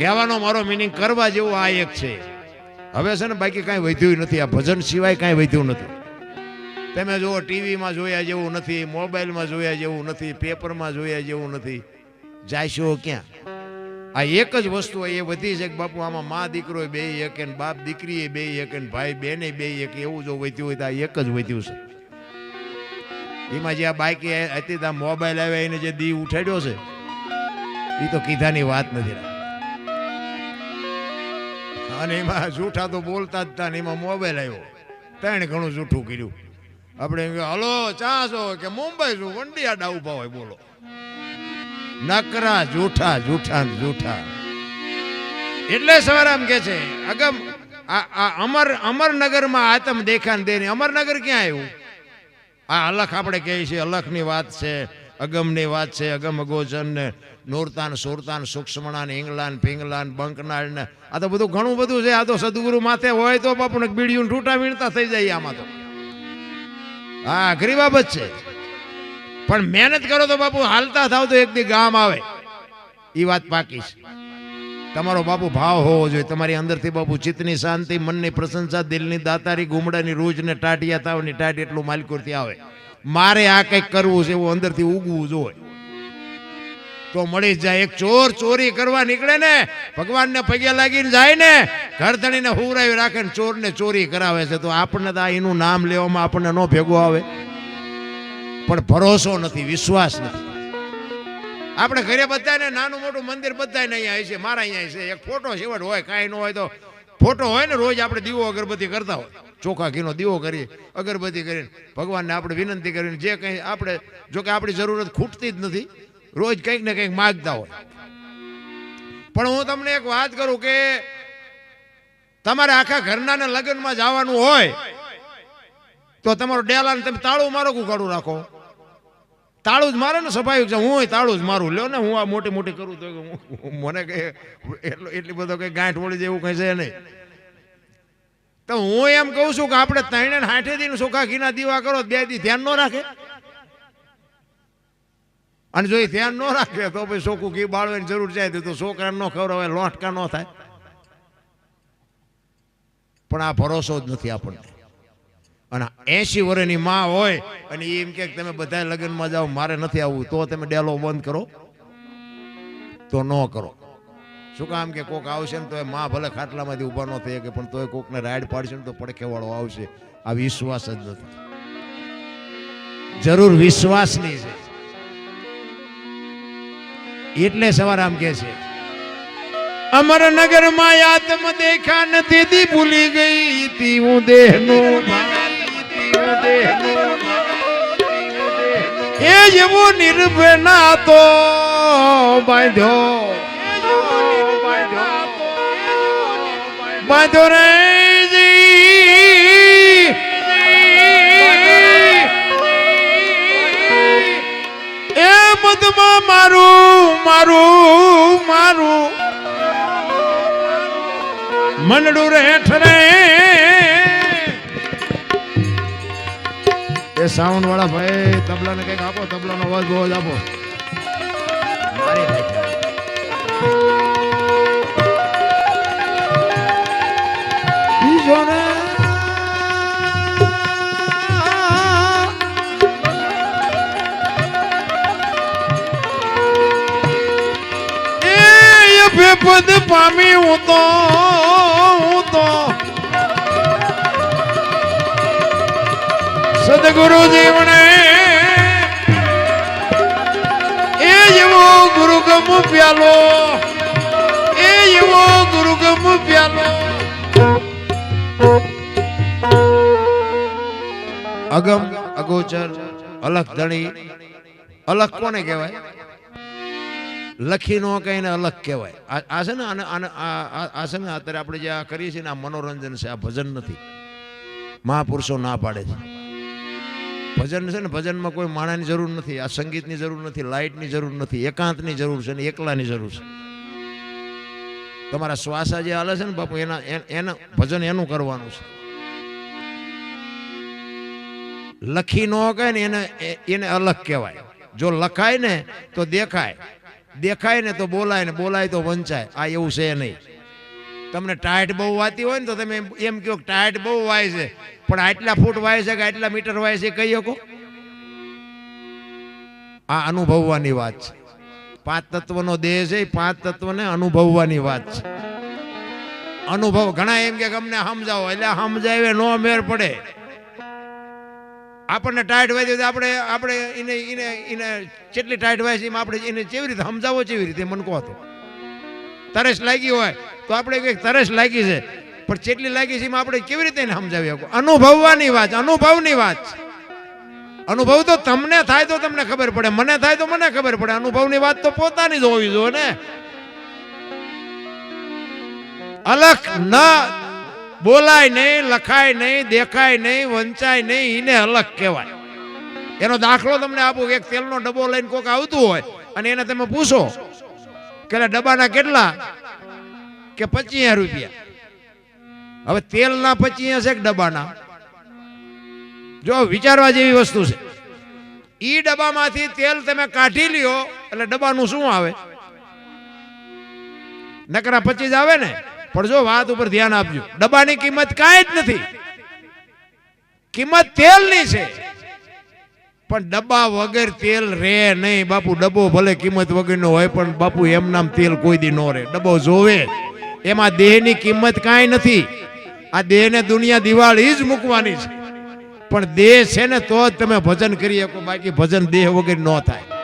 કહેવાનો મારો મિનિંગ કરવા જેવું આ એક છે. હવે છે ને બાકી કાંઈ વધ્યું નથી. આ ભજન સિવાય કાંઈ વધ્યું નથી. તમે જુઓ, ટીવીમાં જોયા જેવું નથી, મોબાઈલમાં જોયા જેવું નથી, પેપરમાં જોયા જેવું નથી. જાશો ક્યાં? આ એક જ વસ્તુ એ વધી છે કે બાપુ, આમાં મા દીકરો બે એક ને બાપ દીકરી બે એક ને ભાઈ બેને બે એક એવું જો વધ્યું હોય તો આ એક જ વધ્યું છે. એમાં જે આ બાઈકી હતી ત્યાં મોબાઈલ આવ્યા, એને જે દી ઉઠાડ્યો છે એ તો કીધાની વાત નથી. અને એમાં જૂઠા તો બોલતા જ હતા ને એમાં મોબાઈલ આવ્યો. ત્રણ ઘણું જૂઠું કર્યું. આપણે એમ હલો, ચા છો? કે, મુંબઈ છું. વંડિયાડા ઊભા હોય, બોલો. નકરા જૂઠા જૂઠા જૂઠા. એટલે સવારે આમ કે છે અગમ આ અમર, અમરનગરમાં આતમ દેખાન દે અમરનગર ક્યાં આવ્યું? આ અલખ આપણે કહીએ છીએ, અલખની વાત છે. અગમની વાત છે અગમ અગોચર ને નૂરતાન, સુરતાન સુક્ષ્મણા ને ઇંગલાન પિંગલાન બંકનાળ ને આ તો બધું ઘણું બધું છે, આ તો સદગુરુ માથે હોય તો બાપુ બીડીયું ઠૂટા વીણતા થઈ જાય આમાં તો. હા અઘરી બાબત છે. પણ મહેનત કરો તો બાપુ હાલતા થાવ તો એક દી ગામ આવે. એ વાત પાકી છે. તમારો બાપુ ભાવ હોવો જોઈએ. તમારી અંદરથી બાપુ ચિત્તની શાંતિ, મનની પ્રશંસા, દિલની દાતારી, ગુમડાની રૂજ ને ટાટિયા તાવની ટાટી એટલું માલકુરથી આવે. મારે આ કંઈક કરવું છે, એવું અંદરથી ઉગવું જોઈએ તો મળી જાય, એક ચોર ચોરી કરવા નીકળે ને, ભગવાનને પગે લાગીને જાય ને, ઘર ધણીને હુરાવી રાખે ને ચોરને ચોરી કરાવે છે. તો આપણને તો એનું નામ લેવામાં આપણને ન ભેગો આવે. પણ ભરોસો નથી, વિશ્વાસ નથી. આપણે ઘરે બધાને નાનું મોટું મંદિર બધાને અહીંયા છે મારા અહીંયા છે એક ફોટો છેવટ હોય, કાંઈ ન હોય તો ફોટો હોય ને, રોજ આપણે દીવો અગરબત્તી કરતા હોય. ચોખા ઘીનો દીવો કરીએ, અગરબત્તી કરીને ભગવાનને આપણે વિનંતી કરીને જે કંઈ આપણે, જો કે આપણી જરૂરત ખૂટતી જ નથી, રોજ કંઈક ને કંઈક માગતા હોય. પણ હું તમને એક વાત કરું કે તમારે આખા ઘરનાને લગ્નમાં જવાનું હોય, તો તમારો ડેલાને તમે તાળું મારો કુકાડું રાખો? તાળું જ મારે ને સ્વાભાવિક છે હું તાળું જ મારું. લ્યો ને, હું આ મોટી મોટી કરું તો મને કઈ એટલો એટલી બધો કઈ ગાંઠ વળી જેવું કઈ છે નહીં. તો હું એમ કહું છું કે આપણે ત્રણે હાઠે દિન સુખા ઘીના દીવા કરો, બે દી ધ્યાન ન રાખે. અને જો એ ધ્યાન ન રાખે, તો પછી સોકું ઘી બાળવાની જરૂર જાય, તો છોકરાને ન ખવડાવે લોટકા ન થાય. પણ આ ભરોસો જ નથી આપણને. અને એસી વર્ષની માં હોય, અને એમ કે તમે બધા લગ્નમાં જાઓ, મારે નથી આવવું, તો તમે ડેલો બંધ કરો. તો ન કરો. શું કામ કે કોક આવશે ને તો એ માં ભલે ખાટલામાંથી ઊભા ન થઈ શકે, પણ તોય કોકને રાઈડ પાડશે ને તો પડખેવાળો આવશે. આ વિશ્વાસ જ નથી. જરૂર વિશ્વાસની છે. એટલે સવાર આમ કે છે અમરનગરમાં આત્મ દેખા નથી, દી ભૂલી ગઈ તી હું દેહનું એ જેવો નિર્ભય ના તો બાંધ્યો. રે એ મધમાં મારું મારું મારું. મનડું રેઠ રે. એ સાઉન્ડ વાળા ભાઈ, તબલાને કંઈક આપો, તબલાનો અવાજ બહુ આપો. મારી નાખ્યા. ઈશો ને એ બેપદ પામી હું તો હું તો સદગુરુ જીવણે એ જેવો ગુરુ ગમ પ્યાલો અગમ, અગોચર, અલખ ધણી. અલખ કોને કહેવાય? લખી નો કહીને અલગ કહેવાય. આ છે ને, આને આ છે ને, અત્યારે આપણે જે આ કરીએ છીએ ને, આ મનોરંજન છે, આ ભજન નથી. મહાપુરુષો ના પાડે છે. ભજન છે ને, ભજનમાં કોઈ માણાની જરૂર નથી, આ સંગીતની જરૂર નથી, લાઇટની જરૂર નથી, એકાંતની જરૂર છે ને, એકલાની જરૂર છે. તમારા શ્વાસા જે હાલે છે ને, બાપુ એન- એના ભજન એનું કરવાનું છે. લખી ન કહે ને એને એને અલગ કહેવાય. જો લખાય ને તો દેખાય. દેખાય ને તો બોલાય ને બોલાય તો વંચાય. આ એવું છે નહીં. તમને ટાઈટ બહુ વાતી હોય ને તો તમે એમ- કહો ટાઈટ બહુ વાય છે. પણ આટલા ફૂટ વાય છે કે આટલા મીટર વાય છે કહી શકો? આ અનુભવવાની વાત છે. પાંચ તત્વનો દેહ છે પાંચ તત્વને અનુભવવાની વાત છે. અનુભવ ઘણા એમ કે અમને સમજાવો. એટલે સમજાવે નો મેર પડે. આપણને ટાઈટ વાય તો આપણે આપણે એને એને એને કેટલી ટાઈટ વાય છે, એમાં આપણે એને કેવી રીતે સમજાવો કેવી રીતે મને કહો તો. તરસ લાગી હોય તો આપણે કંઈક તરસ લાગી છે, પણ કેટલી લાગી છે એમાં આપણે કેવી રીતે એને સમજાવી શકો અનુભવવાની વાત, અનુભવની વાત. અનુભવ તો તમને થાય તો તમને ખબર પડે, મને થાય તો મને ખબર પડે, અનુભવની વાત તો પોતાની જ હોવી જોઈએ ને. અલખ ન બોલાય નહીં, લખાય નહીં, દેખાય નહીં, વંચાય નહીં એને અલગ કહેવાય. એનો દાખલો તમને આપું કે એક તેલનો ડબ્બો લઈને કોઈક આવતું હોય અને એને તમે પૂછો કે ડબ્બાના કેટલા? કે પચીસ રૂપિયા. હવે તેલના પચીસ છે કે ડબ્બાના? જો વિચારવા જેવી વસ્તુ છે. ઈ ડબ્બામાંથી તેલ તમે કાઢી લ્યો, એટલે ડબ્બાનું શું આવે? નકરા પચીસ આવે ને? પણ જો વાત ઉપર ધ્યાન આપજો. ડબ્બાની કિંમત કાંઈ જ નથી. કિંમત તેલની છે. પણ ડબ્બા વગર તેલ રે નહીં. બાપુ, ડબ્બો ભલે કિંમત વગરનો હોય, પણ બાપુ એમ નામ તેલ કોઈ દી ન રે ડબ્બો જોવે. એમાં દેહની કિંમત કાંઈ નથી. આ દેહને દુનિયા દિવાળી જ મૂકવાની છે. પણ દેહ છે ને તો જ તમે ભજન કરી શકો. બાકી ભજન દેહ વગર ન થાય.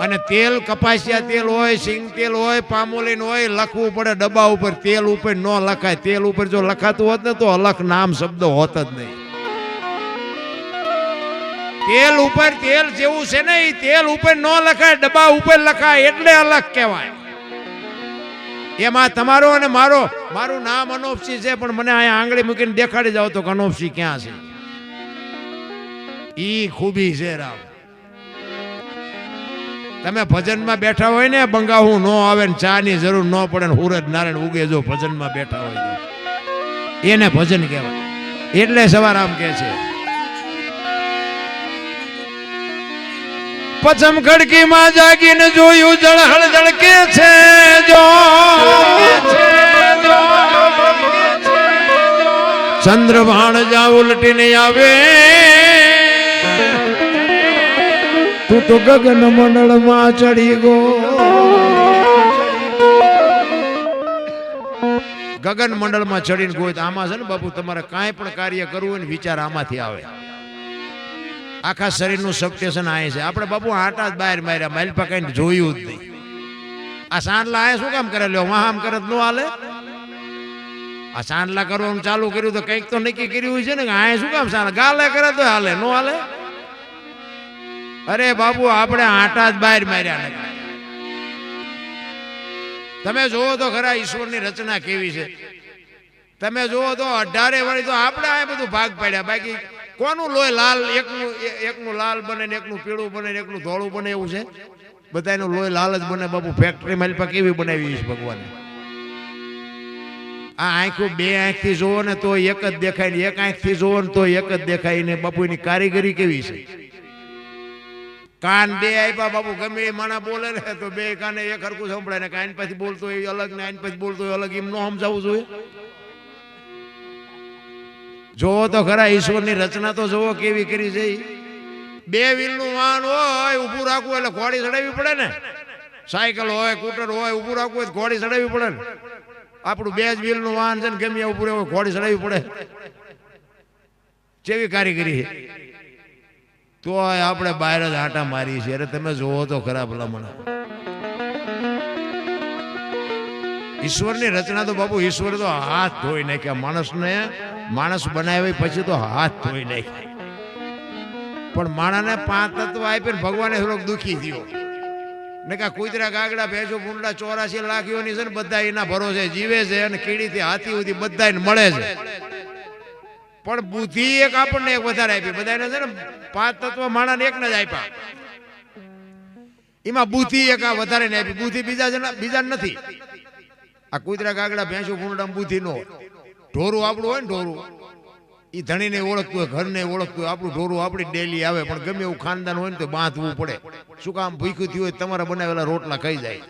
અને તેલ કપાસિયા તેલ હોય, સિંગ તેલ હોય, પામોલીન હોય, લખવું પડે ડબ્બા ઉપર, તેલ ઉપર ન લખાય. તેલ ઉપર જો લખાતું હોત ને તો અલખ નામ શબ્દ હોત જ નહીં. તેલ ઉપર તેલ જેવું છે ને તેલ ઉપર ન લખાય, ડબ્બા ઉપર લખાય, એટલે અલગ કહેવાય. એમાં તમારો અને મારો, મારું નામ અનોપસી છે, પણ મને અહીંયા આંગળી મૂકીને દેખાડી જાવ તો અનોપસી ક્યાં છે? ઈ ખૂબી છે, રામ. તમે ભજનમાં બેઠા હોય ને બંગાવું ન આવે ને ચા ની જરૂર ન પડે ને, હુરજ નારાયણ ઉગે જો ભજનમાં બેઠા હોય એને ભજન કહેવાય. એટલે સવારામ કે છે. પચમ ખડકીમાં જાગીને જોયું જળહળ જળકે છે જો. ચંદ્રભાણ જા ઉલટીને આવે તું તો ગગન મંડળમાં ચડી ગો ગગન મંડળમાં ચડીને ગોય આમાં છે ને બાપુ, તમારે કાંઈ પણ કાર્ય કરવું હોય ને વિચાર આમાંથી આવે. આખા શરીરનું સબસ્ટેશન આવે છે. આપણે બાપુ આટા જ બહાર માર્યા, માઇલ પકાઈને જોયું જ નહીં. આ સાંડલા આયા શું કામ કરે લ્યો? વાહ આમ કરે ન હાલે? આ સાંડલા કરવાનું ચાલુ કર્યું તો કંઈક તો નક્કી કર્યું છે ને કે આ શું કામ સાંડલા? ગાલે કરે તો હાલે, નો હાલે? અરે બાબુ આપણે આટા જ બહાર માર્યા નથી. તમે જોવો તો ખરા ઈશ્વરની રચના કેવી છે. તમે જોવો તો અઢારે વાળી તો આપણે આ બધું ભાગ પાડ્યા. બાકી કોનું લોહી લાલ? એકનું એકનું લાલ બને ને એકનું પીળું બને ને એકનું ધોળું બને એવું છે? બધાનું લોહી લાલ જ બને. બાપુ ફેક્ટરી મારી પાસે કેવી બનાવી છે ભગવાને? આ આંખો બે આંખથી જોવો ને તો એક જ દેખાય ને એક આંખથી જોવો ને તો એક જ દેખાય ને બાપુ, એની કારીગરી કેવી છે? કાન બે આપ્યા બાપુ ગમે એ માણા બોલે ને તો બે કાને એક હરકું સંભળાય ને કાન પછી બોલતો હોય એ અલગ ને આઈન પછી બોલતો હોય અલગ એમ ન સમજાવવું જોઈએ. જોવો તો ખરા ઈશ્વરની રચના તો જોવો કેવી કરી છે. બે વ્હીલનું વાહન હોય ઊભું રાખવું એટલે ઘોડી ચડાવવી પડે ને. સાયકલ હોય સ્કૂટર હોય ઊભું રાખવું હોય ઘોડી ચડાવવી પડે ને. આપણું બે જ વ્હીલનું વાહન છે ને ગમે ઊભું રહેવું હોય, ઘોડી ચડાવવી પડે. કેવી કારીગરી છે. તો આપણે બહાર જ આટા મારી છે અરે તમે જોવો તો ખરા ભલામણ ઈશ્વરની રચના તો બાબુ ઈશ્વર તો હાથ ધોઈ નાખ્યા. માણસને માણસ બનાવ્યા પછી તો હાથ ધોઈ નાખ્યા. પણ માણાને પાંચ તત્વ આપીને ભગવાને થોડોક દુખી થયો. ને કા કુતરા, ગાગડા, ભેંસો, ભૂંડા, ચોરાસી લાખીઓની છે ને બધા એના ભરોસે જીવે છે અને કીડીથી હાથી સુધી બધાને મળે છે. પણ બુદ્ધિ એક આપણને એક વધારે આપી. બધાને છે ને પાંચ તત્વ માણાને એકને જ આપ્યા. એમાં બુદ્ધિ એક આ વધારે ને આપી. બુદ્ધિ બીજા બીજા નથી. આ કુતરા કાગડા ભેંસો ભૂંડા બુદ્ધિ નો ઢોરું આપણું હોય ને ઢોરું. એ ધણીને ઓળખતું હોય, ઘરને ઓળખતું હોય. આપણું ઢોરું આપણી ડેલી આવે, પણ ગમે એવું ખાનદાન હોય ને તો બાંધવું પડે. શું કામ ભૂખ્યું થયું હોય તમારા બનાવેલા રોટલા ખાઈ જાય.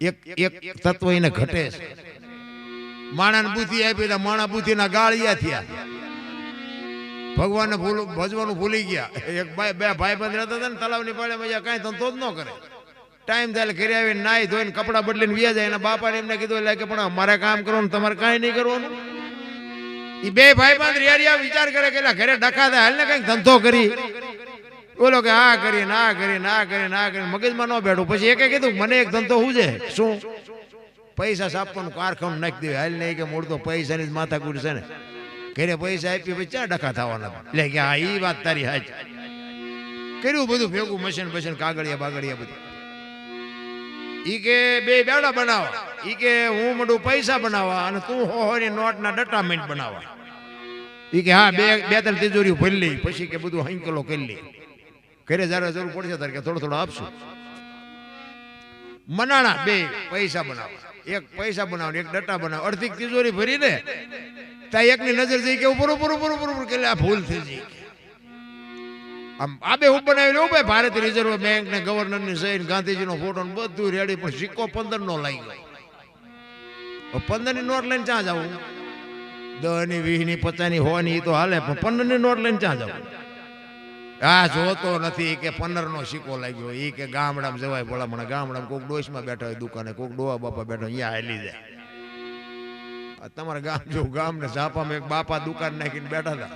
એક એક તત્વ એને ઘટે છે. માણાને બુદ્ધિ આપી એટલે માણા બુદ્ધિના ગાળિયા થયા. ભગવાનને ભૂલ ભજવાનું ભૂલી ગયા. એક ભાઈ બે ભાઈ બંધ રહેતા હતા ને તલાવની પાડે મજા કાંઈ ધંધો જ ન કરે. ટાઈમ થાય ઘરે આવીને નાઈ ધોઈને કપડાં બદલીને વ્યા જાય. એના બાપાને એમને કીધું એટલે કે પણ મારે કામ કરવાનું, તમારે કાંઈ નહીં કરવાનું. એ બે ભાઈ બંધ રિયારિયા વિચાર કરે કે ઘરે ડખા થાય. હાલ ને કંઈક ધંધો કરી. બોલો કે આ કરી ના કરી ના કરી ના કરી મગજમાં ન બેઠું. પછી એકે કીધું, મને એક ધંધો શું છે? શું? પૈસા સાપવાનું કારખાનું નાખી દેવું હાલ નહીં કે મૂળ તો પૈસાની જ માથાકૂટ છે ને. ઘરે પૈસા આપી પછી ચા ડખા થવાના? એટલે કે હા એ વાત તારી હાચ. કર્યું બધું ભેગું મશીન મશીન કાગળિયા બાગળિયા બધું. ઈ કે બે બેડા બનાવો. ઈ કે હું મોટું પૈસા બનાવવા અને તું હો હોની નોટના ડટામેન્ટ બનાવવા ઈ કે હા, બે બે ત્રણ તિજોરીઓ ભરી લઈ. પછી કે બધું હંકલો કરી લે ઘરે જ્યારે જરૂર પડશે ત્યારે કે થોડો થોડો આપશું. મનાણા બે પૈસા બનાવવા એક પૈસા બનાવો એક ડટા બનાવો અડધી તિજોરી ભરીને ત્યાં એકની નજર જઈ કે ઉપર ઉપર ઉપર ઉપર ઉપર કે આ ભૂલ થઈ જઈ આમ આબે હું બનાવી લઉં ભાઈ ભારત રિઝર્વ બેંક ને ગવર્નરની સહી ને ગાંધીજીનો ફોટો બધું રેડી પણ સિક્કો પંદર નો લઈ ગયો. પંદરની નોટ લઈને ક્યાં જવું દહની વીસની પચાસની હોયની તો હાલે, પણ પંદરની નોટ લઈને ક્યાં જવું હા જોતો નથી કે પંદર નો સિક્કો લાગ્યો. એ કે ગામડામાં જવાય ભલામણ. ગામડામાં કોક ડોશમાં બેઠા હોય દુકાને, કોક ડોવા બાપા બેઠો અહીંયા હેલી જાય. તમારા ગામ જો ગામ ને ઝાપામાં એક બાપા દુકાન નાખીને બેઠા હતા.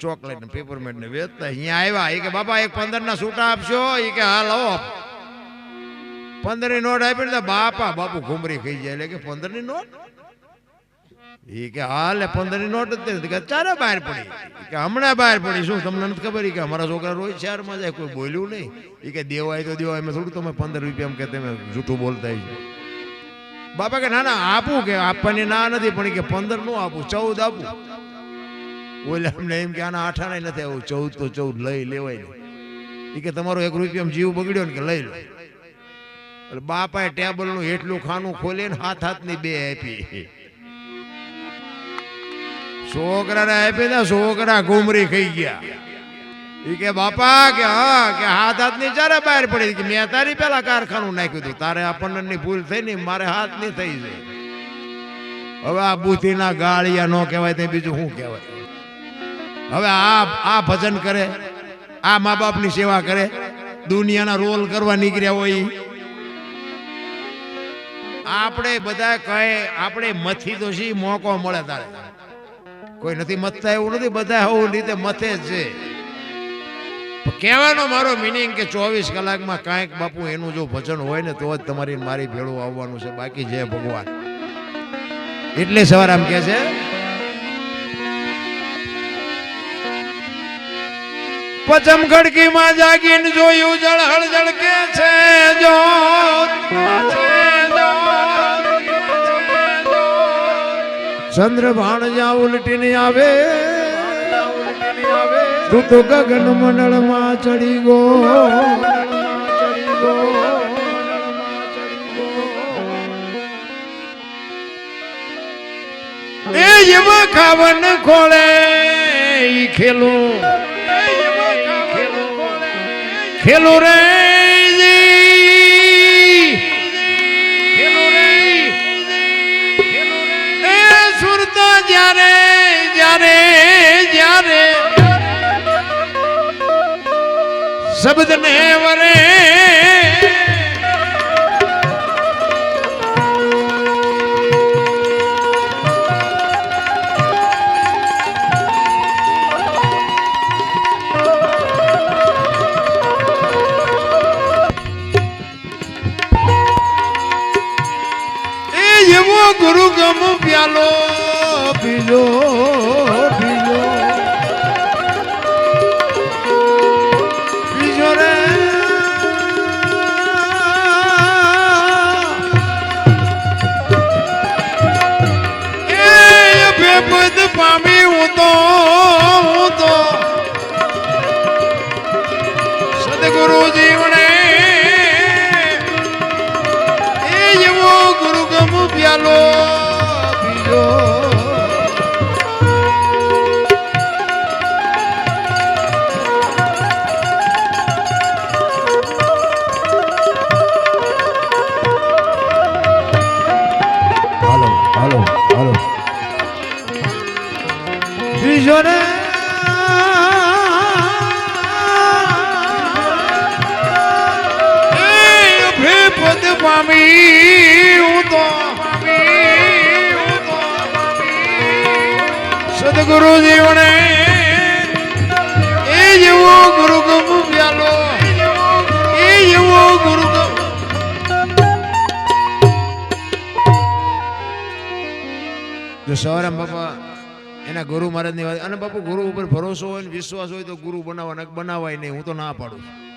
ચોકલેટ ને પેપરમેન્ટ ને વેચતા અહીંયા આવ્યા એ કે બાપા, એક પંદર ના છૂટા આપશો? એ કે હા લાવો પંદરની નોટ આપી બાપા બાપુ ઘુમરી ખાઈ જાય. એટલે કે પંદરની નોટ? નહીં. બાપા કે, ના ના, આપું કે, આપવાની ના નથી, પણ કે, પંદરનું આપું, ચૌદ આપું. ઓલે અમને એમ કે, આના આઠાણા નથી આવું, ચૌદ તો ચૌદ, લઈ લેવાય ને એ કે, તમારો એક રૂપિયા જીવ બગડ્યો ને કે, લઈ લો. એટલે ટેબલનું એટલું ખાનું ખોલે ને હાથ હાથની બે આપી. છોકરાને આપી ને છોકરા ઘુમરી ખાઈ ગયા. એ કે, બાપા, કે હા, કે હાથ હાથની ચારે બહાર પડી કે મેં તારી પેલા કારખાનું નાખ્યું હતું. તારે આપણને ની ભૂલ થઈ ને મારે હાથની થઈ જાય હવે આ બુદ્ધિના ગાળિયા નો કહેવાય, તે બીજું શું કહેવાય? હવે આ આ ભજન કરે, આ મા બાપની સેવા કરે, દુનિયાના રોલ કરવા નીકળ્યા હોય આપણે બધા કહે આપણે મથી તો શી મોકો મળે તારે? કોઈ નથી, બધા હોવું રીતે મથે જ છે. કહેવાનો મારો મિનિંગ કે ચોવીસ કલાકમાં કાંઈક બાપુ એનું જો ભજન હોય ને, તો જ તમારી મારી ભેળું આવવાનું છે. બાકી જય ભગવાન. એટલે સવાર આમ કે છે, પચમ ખડકીમાં જાગીને જોયું જળ જળહળ જળકે છે જો? ચંદ્રભાણ જ્યાં ઉલટીને આવે. તું તો ગગન મંડળમાં ચડી ગો એ એવા ખાવન ખોળે ખેલું ખેલું રે. શબ્દ ને વરે. ગુરુ ગમ પ્યાલો પીજો પામી હું તો મામી હું તો સદગુરુ એ જેવો ગુરુ ગમ વ્યાલો, એ જેવો ગુરુ જો સવારે બાપા એના ગુરુ મહારાજની વાત અને બાપુ ગુરુ ઉપર ભરોસો હોય ને વિશ્વાસ હોય તો ગુરુ બનાવવા બનાવાય નહીં, હું તો ના પાડું. છું